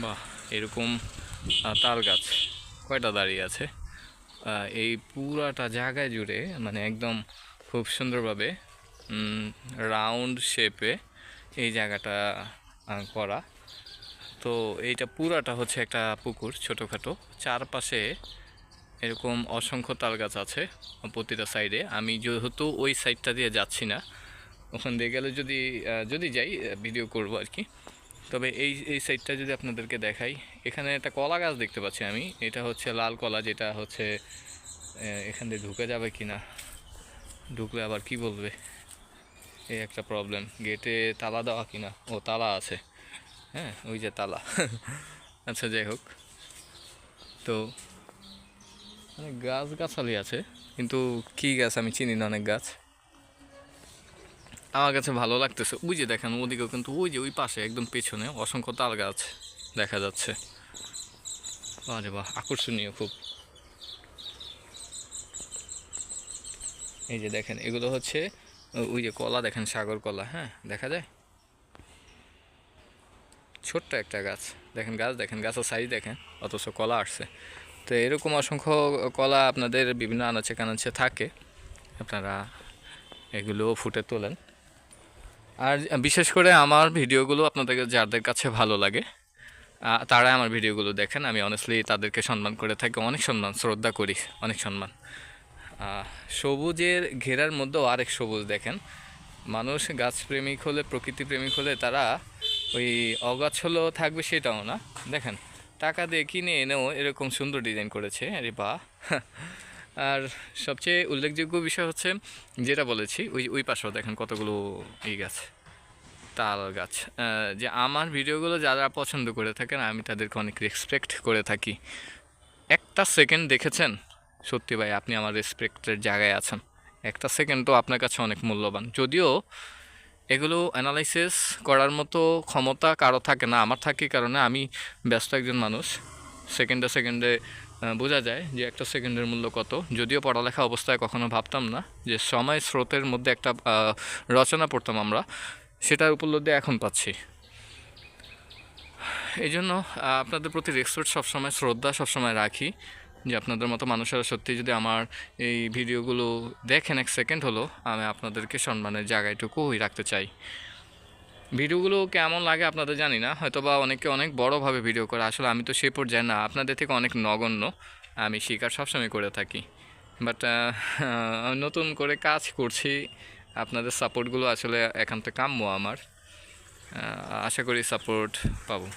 বাহ, এরকম তাল গাছ, কয়টা দাঁড়িয়ে আছে? এই পুরাটা জায়গায় জুড়ে মানে একদম খুব সুন্দরভাবে রাউন্ড শেপে এই জায়গাটা করা। তো এইটা পুরাটা হচ্ছে একটা পুকুর, ছোটোখাটো। চারপাশে এরকম অসংখ্য তাল গাছ আছে প্রতিটা সাইডে আমি যেহেতু ওই সাইডটা দিয়ে যাচ্ছি না, ওখান দিয়ে গেলে যদি যদি যাই ভিডিও করব আর কি। তবে এই এই সাইডটা যদি আপনাদেরকে দেখাই, এখানে একটা কলা গাছ দেখতে পাচ্ছি আমি। এটা হচ্ছে লাল কলা, যেটা হচ্ছে এখান দিয়ে ঢুকে যাবে কি না ঢুকলে আবার কি বলবে? এই একটা প্রবলেম গেটে তালা দেওয়া কি না ও, তালা আছে। হ্যাঁ ওই যে তালা। আচ্ছা যাই হোক। তো, অনেক গাছ গাছালি আছে, কিন্তু কি গাছ আমি চিনি না, অনেক গাছ। আমার কাছে ভালো লাগতেছে। ওই যে দেখেন, ওদিকেও কিন্তু ওই যে ওই পাশে একদম পেছনে অসংখ্য তাল গাছ দেখা যাচ্ছে। আরে বাহ, আকর্ষণীয় খুব। এই যে দেখেন, এগুলো হচ্ছে, ওই যে কলা, দেখেন সাগর কলা হ্যাঁ দেখা যায়? ছোট্ট একটা গাছ। দেখেন গাছ, দেখেন গাছের সাইজ দেখেন, অথচ কলা আসছে। তো এরকম অসংখ্য কলা আপনাদের বিভিন্ন আনাচে কানাচে থাকে। আপনারা এগুলো ফুটে তোলেন। আর বিশেষ করে আমার ভিডিওগুলো আপনাদের যাদের কাছে ভালো লাগে তারা আমার ভিডিওগুলো দেখেন। আমি অনেস্টলি তাদেরকে সম্মান করে থাকি, অনেক সম্মান, শ্রদ্ধা করি, অনেক সম্মান। সবুজের ঘেরার মধ্যেও আরেক সবুজ দেখেন। মানুষ গাছপ্রেমিক হলে, প্রকৃতি প্রেমিক হলে তারা ওই অগাছ হলেও থাকবে সেটাও না। দেখেন, টাকা দিয়ে কিনে এনেও এরকম সুন্দর ডিজাইন করেছে, আরে বাহ। আর সবচেয়ে উল্লেখযোগ্য বিষয় হচ্ছে, যেটা বলেছি, ওই ওই পাশেও দেখেন কতগুলো এই গাছ, তাল গাছ। যে আমার ভিডিওগুলো যারা পছন্দ করে থাকেন, আমি তাদেরকে অনেক রেসপেক্ট করে থাকি। একটা সেকেন্ড দেখেছেন? সত্যি ভাই, আপনি আমার রেসপেক্টের জায়গায় আছেন। একটা সেকেন্ড তো আপনার কাছে অনেক মূল্যবান। যদিও এগুলো অ্যানালাইসিস করার মতো ক্ষমতা কারও থাকে না, আমার থাকে কারণে আমি ব্যস্ত একজন মানুষ। সেকেন্ডে সেকেন্ডে বোঝা যায় যে একটা সেকেন্ডের মূল্য কত। যদিও পড়ালেখা অবস্থায় কখনো ভাবতাম না যে সময় স্রোতের মধ্যে একটা রচনা পড়তাম আমরা, সেটার উপলব্ধি এখন পাচ্ছি। এই জন্য আপনাদের প্রতি রেসপেক্ট সবসময়, শ্রদ্ধা সবসময় রাখি, যে আপনাদের মতো মানুষেরা সত্যি যদি আমার এই ভিডিওগুলো দেখেন এক সেকেন্ড হলো, আমি আপনাদেরকে সম্মানের জায়গাটুকুই রাখতে চাই। ভিডিওগুলো কেমন লাগে আপনাদের জানি না হয়তো বা অনেকে অনেক বড়োভাবে ভিডিও করে, আসলে আমি তো সে পর্যায়ে না, আপনাদের থেকে অনেক নগণ্য, আমি স্বীকার সবসময় করে থাকি। বাট নতুন করে কাজ করছি, আপনাদের সাপোর্টগুলো আসলে একান্ত কাম্য আমার আশা করি সাপোর্ট পাবো।